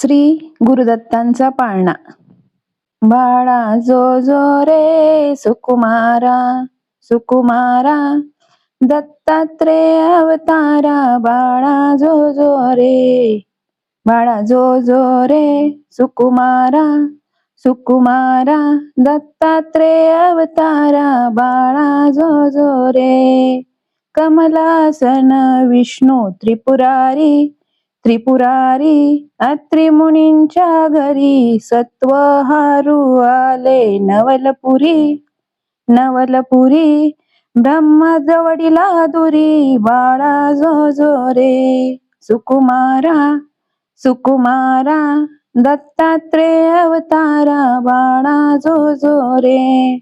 श्री गुरुदत्तांचा पाळणा. बाळा जो जो रे सुकुमारा सुकुमारा दत्तात्रेय अवतारा बाळा जो जो रे बाळा जो जो रे सुकुमारा सुकुमारा दत्तात्रेय अवतारा बाळा जो जो रे कमलासन विष्णू त्रिपुरारी त्रिपुरारी अत्रिमुनींच्या घरी सत्व हारू आले नवलपुरी नवलपुरी ब्रह्मजवडीला दुरी बाळा जो जो रे सुकुमारा सुकुमारा दत्तात्रेय अवतारा बाळा जो जो रे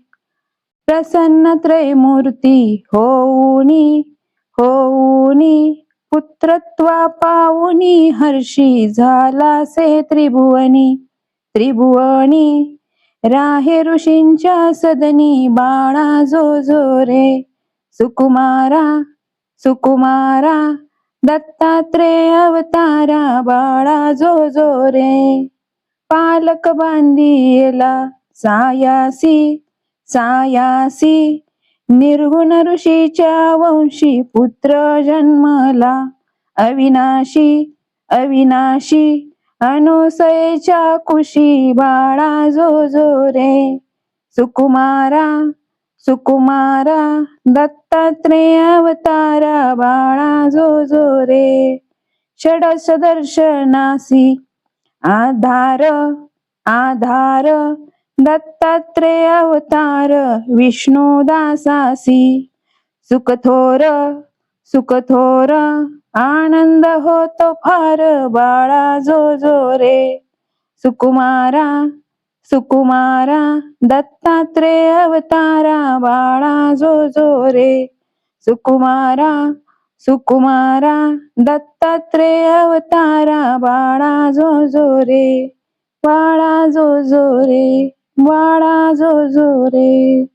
प्रसन्न त्रयमूर्ती होऊनी होऊनी पुत्रत्वा पाऊनी हर्षी झाला से त्रिभुवनी. त्रिभुवनी राहे ऋषींच्या सदनी बाळा जो जो रे. सुकुमारा सुकुमारा दत्तात्रेय अवतारा बाळा जो जो रे. पालक बांधियला सायासी सायासी निर्गुण ऋषीच्या वंशी पुत्र जन्मला. अविनाशी अविनाशी अनुसयच्या कुशी बाळा जो जो रे. सुकुमारा सुकुमारा दत्तात्रेय अवतारा बाळा जो जो रे. षडस दर्शनासी आधार आधार दत्तात्रेय अवतार विष्णू दासासी सुखथोर सुखथोर आनंद होतो फार बाळा जो जो रे सुकुमारा सुकुमारा दत्तात्रेय अवतारा बाळा जो जो रे सुकुमारा सुकुमारा दत्तात्रेय अवतारा बाळा जो जो रे बाळा जो जो रे वाडा जो जो रे.